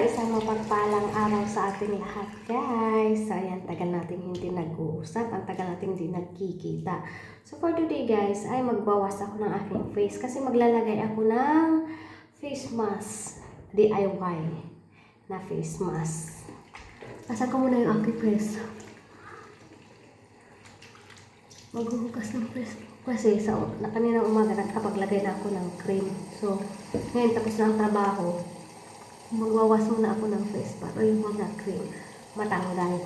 isang mapagpalang araw sa ating lahat, guys. So, ayan, tagal natin hindi nag-uusap. Ang tagal natin hindi nagkikita. So, for today, guys, ay magbawas ako ng aking face kasi maglalagay ako ng face mask. DIY na face mask. Asan ko muna yung aking face? Maghuhugas ng face kasi sa na kanina umaga nagkapaglagay na ako ng cream. So, ngayon tapos na ang trabaho, magwawas muna ako ng face para yung mga cream matanggal.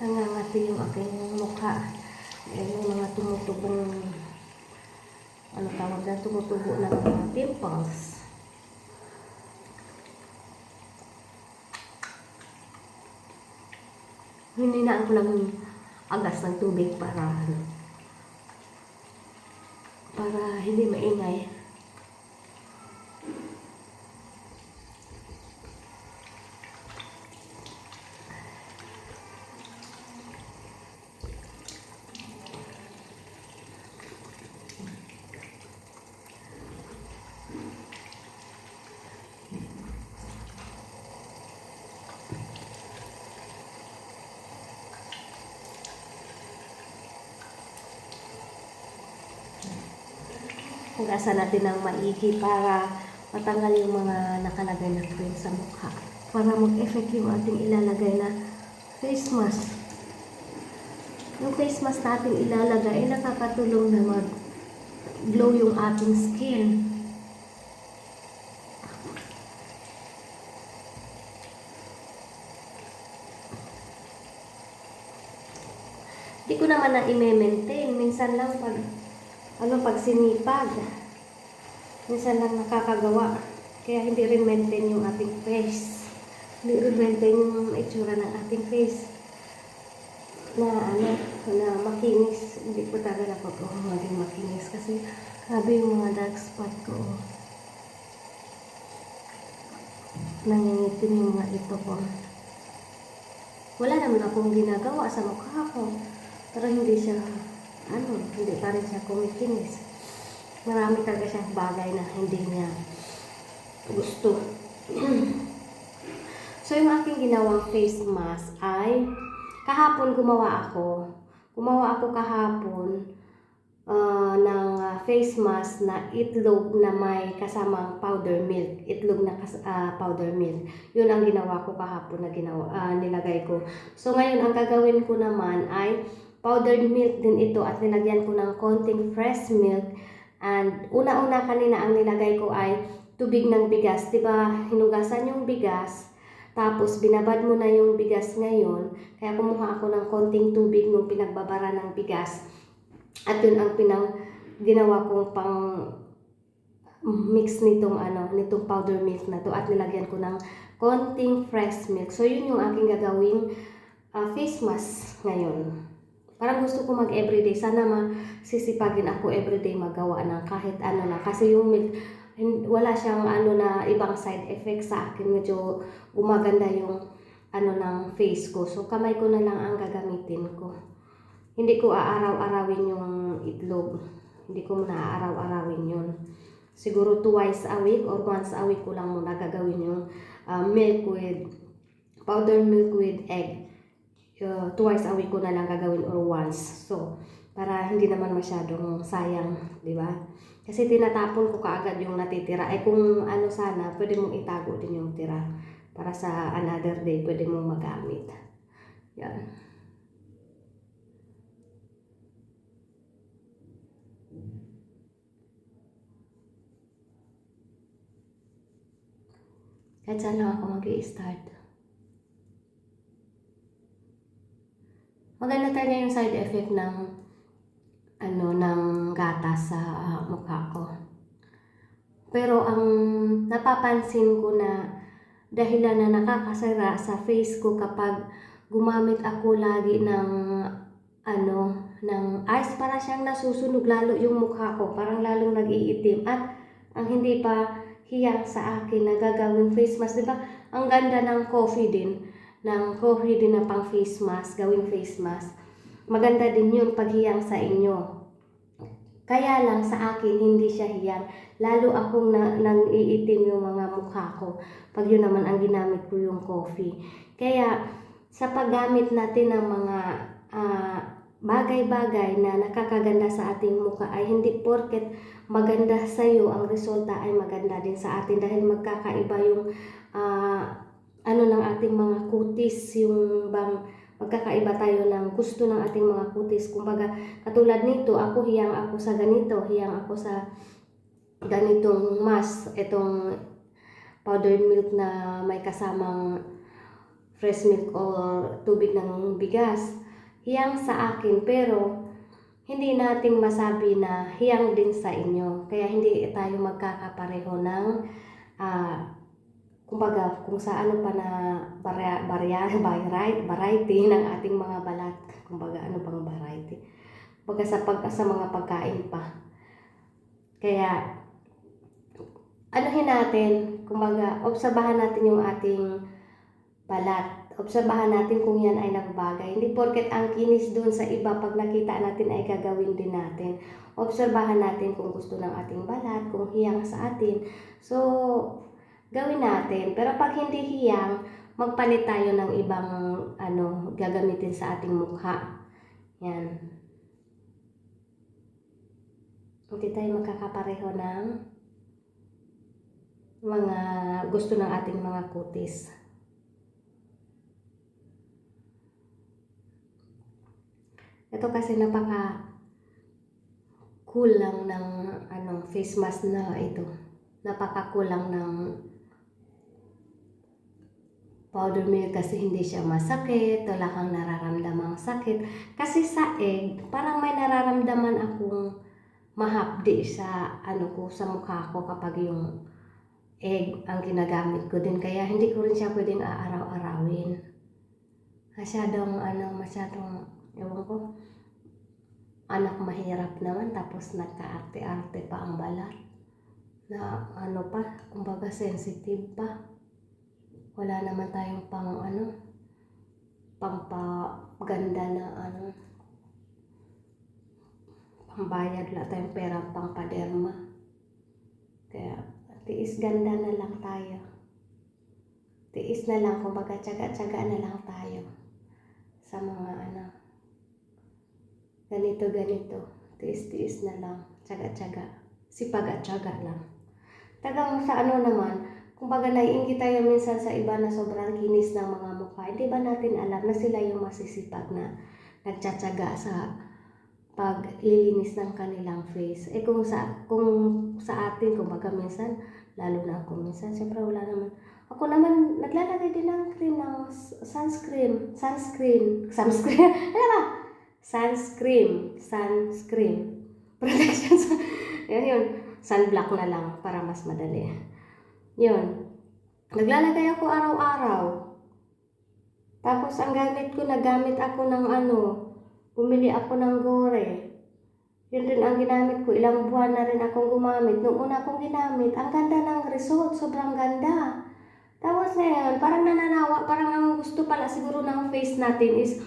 Nangangati yung aking mukha. Ayan yung mga tumutubong ano tawag na tumutubo na mga pimples. Hininaan ko lang yung agas ng tubig para ano, para hindi maingay. Hugasan natin ng maigi para matanggal yung mga nakalagay na cream sa mukha. Para mag-effect yung ating ilalagay na face mask. Yung face mask natin ilalagay ay nakakatulong na mag-glow yung ating skin. Hindi ko naman na i-maintain. Minsan lang pag ano pag sinipag. Minsan lang nakakagawa. Kaya hindi rin maintain yung ating face. Hindi rin maintain yung itsura ng ating face. Na ano, na makinis. Hindi ko talaga po oh, maging makinis. Kasi grabe yung mga dark spot ko. Nangingitim yung mga ito ko. Wala naman akong ginagawa sa mukha ko. Pero hindi siya ano, hindi pa rin siya kumikinis. Marami talaga siyang bagay na hindi niya gusto. so, yung aking ginawang face mask ay kahapon gumawa ako. Gumawa ako kahapon ah, ng ah, face mask na itlog na may kasamang powder milk. Itlog na kas- ah, powder milk. Yun ang ginawa ko kahapon na ginawa, ah, nilagay ko. So, ngayon ang gagawin ko naman ay powdered milk din ito at nilagyan ko ng konting fresh milk. And una-una kanina ang nilagay ko ay tubig ng bigas. 'Di ba Hinugasan yung bigas. Tapos binabad mo na yung bigas ngayon. Kaya kumuha ako ng konting tubig nung pinagbabara ng bigas. At yun ang pinang ginawa kong pang mix nitong ano, nitong powder milk na to at nilagyan ko ng konting fresh milk. So yun yung aking gagawing ah, face mask ngayon. Parang gusto ko mag everyday. Sana masisipagin ako everyday magawa ng kahit ano na. Kasi yung milk, wala siyang ano na ibang side effect sa akin. Medyo gumaganda yung ano ng face ko. So kamay ko na lang ang gagamitin ko. Hindi ko aaraw-arawin yung itlog. Hindi ko muna aaraw-arawin yun. Siguro twice a week or once a week ko lang muna gagawin yung ah, milk with powdered milk with egg uh, twice a week ko na lang gagawin or once. So, para hindi naman masyadong sayang, di ba? Kasi tinatapon ko kaagad yung natitira. Ay kung ano sana, pwede mong itago din yung tira. Para sa another day, pwede mong magamit. Yan. Kahit saan lang ako mag Maganda talaga yung side effect ng ano ng gatas sa ah, mukha ko. Pero ang napapansin ko na dahilan na nakakasara sa face ko kapag gumamit ako lagi ng ano ng ice para siyang nasusunog lalo yung mukha ko parang lalong nag-iitim at ang hindi pa hiyang sa akin na gagawing face mask, 'di ba? Ang ganda ng coffee din ng coffee din na pang face mask, gawing face mask. Maganda din yun paghiyang sa inyo. Kaya lang sa akin, hindi siya hiyang. Lalo akong na, nang iitim yung mga mukha ko. Pag yun naman ang ginamit ko yung coffee. Kaya sa paggamit natin ng mga ah, bagay-bagay na nakakaganda sa ating mukha ay hindi porket maganda sa iyo ang resulta ay maganda din sa atin dahil magkakaiba yung ah, ano ng ating mga kutis yung bang magkakaiba tayo ng gusto ng ating mga kutis. Kumbaga katulad nito ako hiyang ako sa ganito hiyang ako sa ganitong mas itong powdered milk na may kasamang fresh milk or tubig ng bigas. Hiyang sa akin pero hindi nating masabi na hiyang din sa inyo. Kaya hindi tayo magkakapareho ng ah, kumbaga kung sa ano pa na barya, barya, variety, variety ng ating mga balat. Kumbaga ano pang variety? Kumbaga sa, pag, sa mga pagkain pa. Kaya anuhin natin kumbaga obserbahan natin yung ating balat. Obserbahan natin kung yan ay nagbagay. Hindi porket ang kinis doon sa iba pag nakita natin ay gagawin din natin. Obserbahan natin kung gusto ng ating balat kung hiyang sa atin. So gawin natin. Pero pag hindi hiyang, magpalit tayo ng ibang ano, gagamitin sa ating mukha. Yan. Hindi tayo magkakapareho ng mga gusto ng ating mga kutis. Ito kasi napaka kulang ng ano face mask na ito. Napakakulang ng powder milk kasi hindi siya masakit, wala kang nararamdamang sakit. Kasi sa egg, parang may nararamdaman akong mahapdi sa ano ko sa mukha ko kapag yung egg ang ginagamit ko din kaya hindi ko rin siya pwedeng aaraw-arawin. Masyadong ano, masyadong ewan ko anak mahirap naman tapos nagkaarte-arte pa ang balat na ano pa, kumbaga sensitive pa wala naman tayong pang ano pampaganda na ano pambayad wala tayong pera pang paderma. Kaya tiis ganda na lang tayo. Tiis na lang kumbaga tsaga-tsaga na lang tayo sa mga ano ganito ganito. Tiis-tiis na lang tsaga-tsaga. Sipag at tsaga lang. Tagang sa ano naman kumbaga naiingit tayo minsan sa iba na sobrang kinis ng mga mukha. Hindi ba natin alam na sila yung masisipag na nagtsatsaga sa paglilinis ng kanilang face. Eh kung sa kung sa atin kumbaga minsan lalo na ako minsan siyempre wala naman. Ako naman naglalagay din ng cream ng sunscreen, sunscreen, sunscreen. Ano ba? Sunscreen, sunscreen. Protection. Yan yun. Sunblock na lang para mas madali. Yun. Naglalagay ako araw-araw. Tapos ang gamit ko, nagamit ako ng ano, bumili ako ng gore. Yun din ang ginamit ko. Ilang buwan na rin akong gumamit. Nung una akong ginamit, ang ganda ng result. Sobrang ganda. Tapos ngayon, parang nananawa, parang ang gusto pala siguro ng face natin is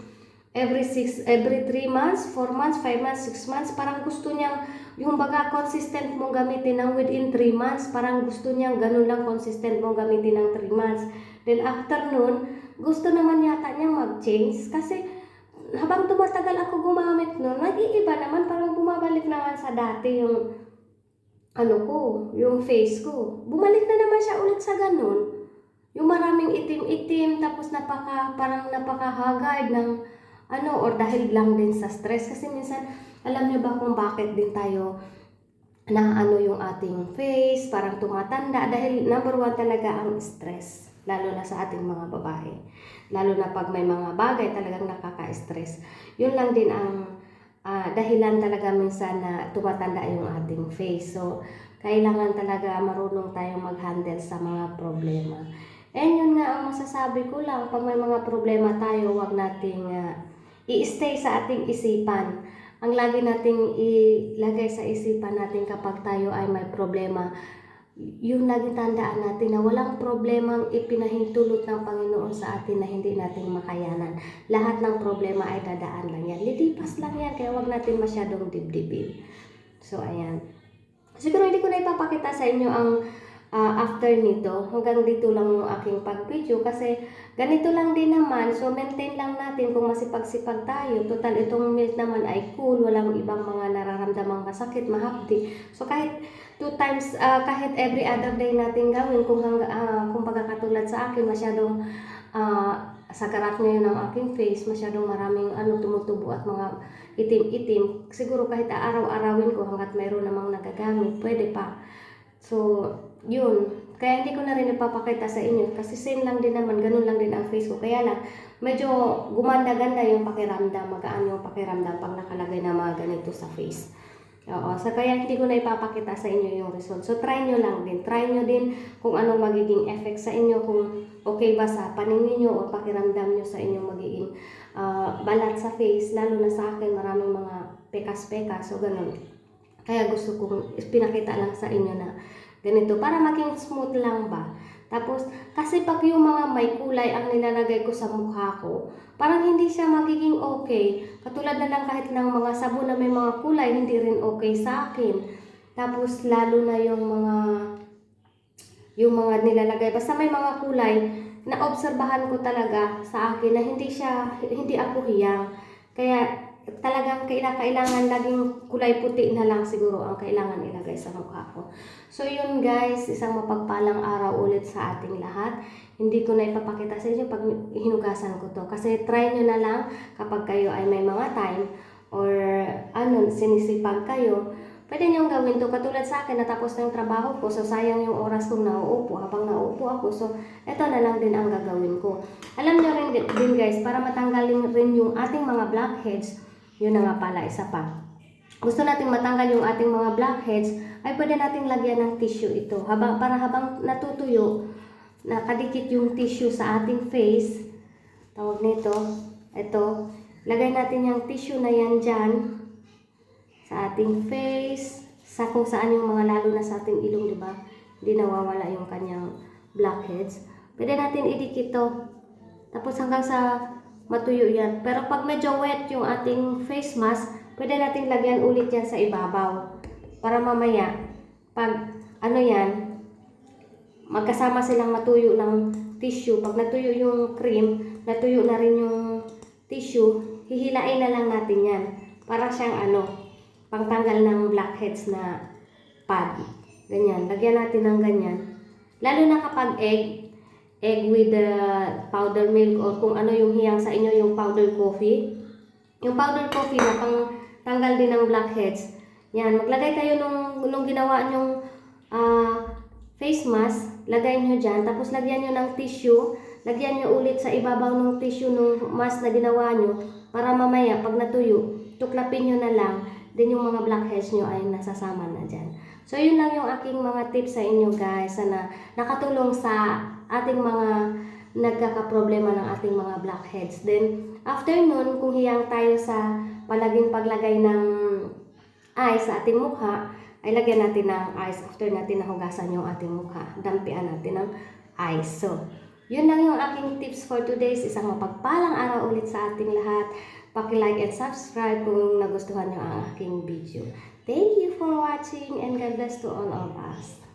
every six, every 3 months, 4 months, 5 months, 6 months, parang gusto niyang yung baga consistent mong gamitin ng within 3 months, parang gusto niyang ganun lang consistent mong gamitin ng 3 months. Then after nun, gusto naman yata niyang mag-change kasi habang tumatagal ako gumamit nun, nag-iiba naman, parang bumabalik naman sa dati yung ano ko, yung face ko. Bumalik na naman siya ulit sa ganun. Yung maraming itim-itim, tapos napaka, parang napakahagard ng ano, or dahil lang din sa stress. Kasi minsan, alam niyo ba kung bakit din tayo na ano yung ating face, parang tumatanda. Dahil number one talaga ang stress. Lalo na sa ating mga babae. Lalo na pag may mga bagay talagang nakaka-stress. Yun lang din ang ah, dahilan talaga minsan na tumatanda yung ating face. So, kailangan talaga marunong tayong mag-handle sa mga problema. And yun nga ang masasabi ko lang, pag may mga problema tayo, wag nating ah, i-stay sa ating isipan. Ang lagi nating ilagay sa isipan natin kapag tayo ay may problema, yung laging tandaan natin na walang problemang ipinahintulot ng Panginoon sa atin na hindi natin makayanan. Lahat ng problema ay dadaan lang yan. Lilipas lang yan, kaya wag natin masyadong dibdibin. So, ayan. Siguro hindi ko na ipapakita sa inyo ang ah, after nito. Hanggang dito lang yung aking pag-video kasi ganito lang din naman. So, maintain lang natin kung masipag-sipag tayo. Total, itong milk naman ay cool. Walang ibang mga nararamdamang masakit, mahapdi. So, kahit two times, ah, kahit every other day natin gawin, kung, hangga, ah, kung pagkakatulad sa akin, masyadong ah, sa karat ngayon ng aking face, masyadong maraming ano tumutubo at mga itim-itim. Siguro kahit araw-arawin ko hanggat mayroon namang nagagamit, pwede pa. So, yun. Kaya hindi ko na rin ipapakita sa inyo kasi same lang din naman, ganun lang din ang face ko. Kaya lang, medyo gumanda-ganda yung pakiramdam, magaan yung pakiramdam pag nakalagay na mga ganito sa face. Oo, so kaya hindi ko na ipapakita sa inyo yung result. So try nyo lang din. Try nyo din kung anong magiging effect sa inyo, kung okay ba sa paningin nyo o pakiramdam nyo sa inyong magiging ah, balat sa face. Lalo na sa akin, maraming mga pekas-pekas. So ganun. Kaya gusto kong pinakita lang sa inyo na ganito para maging smooth lang ba. Tapos, kasi pag yung mga may kulay ang nilalagay ko sa mukha ko, parang hindi siya magiging okay. Katulad na lang kahit ng mga sabon na may mga kulay, hindi rin okay sa akin. Tapos, lalo na yung mga yung mga nilalagay. Basta may mga kulay na obserbahan ko talaga sa akin na hindi siya, hindi ako hiyang. Kaya talagang kaila- kailangan laging kulay puti na lang siguro ang kailangan ilagay sa mukha ko. So yun guys, isang mapagpalang araw ulit sa ating lahat. Hindi ko na ipapakita sa inyo pag hinugasan ko to. Kasi try nyo na lang kapag kayo ay may mga time or ano, sinisipag kayo. Pwede nyo gawin to katulad sa akin, natapos na yung trabaho ko, so sayang yung oras kong nauupo habang nauupo ako. So, eto na lang din ang gagawin ko. Alam nyo rin din din, guys, para matanggalin rin yung ating mga blackheads, yun na nga pala, isa pa. Gusto nating matanggal yung ating mga blackheads, ay pwede nating lagyan ng tissue ito. Habang, para habang natutuyo, nakadikit yung tissue sa ating face, tawag nito, ito, lagay natin yung tissue na yan dyan, sa ating face, sa kung saan yung mga lalo na sa ating ilong, di ba? Hindi nawawala yung kanyang blackheads. Pwede natin idikit to. Tapos hanggang sa matuyo yan. Pero pag medyo wet yung ating face mask, pwede natin lagyan ulit yan sa ibabaw. Para mamaya, pag ano yan, magkasama silang matuyo ng tissue. Pag natuyo yung cream, natuyo na rin yung tissue, hihilain na lang natin yan. Para siyang ano, pangtanggal ng blackheads na pad. Ganyan. Lagyan natin ng ganyan. Lalo na kapag egg, egg with the powder milk or kung ano yung hiyang sa inyo, yung powder coffee. Yung powder coffee na pang tanggal din ng blackheads. Yan, maglagay kayo nung, nung ginawa nyong ah, face mask, lagay nyo dyan, tapos lagyan nyo ng tissue, lagyan nyo ulit sa ibabaw ng tissue ng mask na ginawa nyo, para mamaya, pag natuyo, tuklapin nyo na lang, then yung mga blackheads nyo ay nasasama na dyan. So, yun lang yung aking mga tips sa inyo guys. Sana nakatulong sa ating mga nagkakaproblema ng ating mga blackheads. Then, after nun, kung hiyang tayo sa palaging paglagay ng ice sa ating mukha, ay lagyan natin ng ice after natin nahugasan yung ating mukha. Dampian natin ng ice. So, yun lang yung aking tips for today's isang mapagpalang araw ulit sa ating lahat. Paki-like and subscribe kung nagustuhan nyo ang aking video. Thank you for watching and God bless to all of us.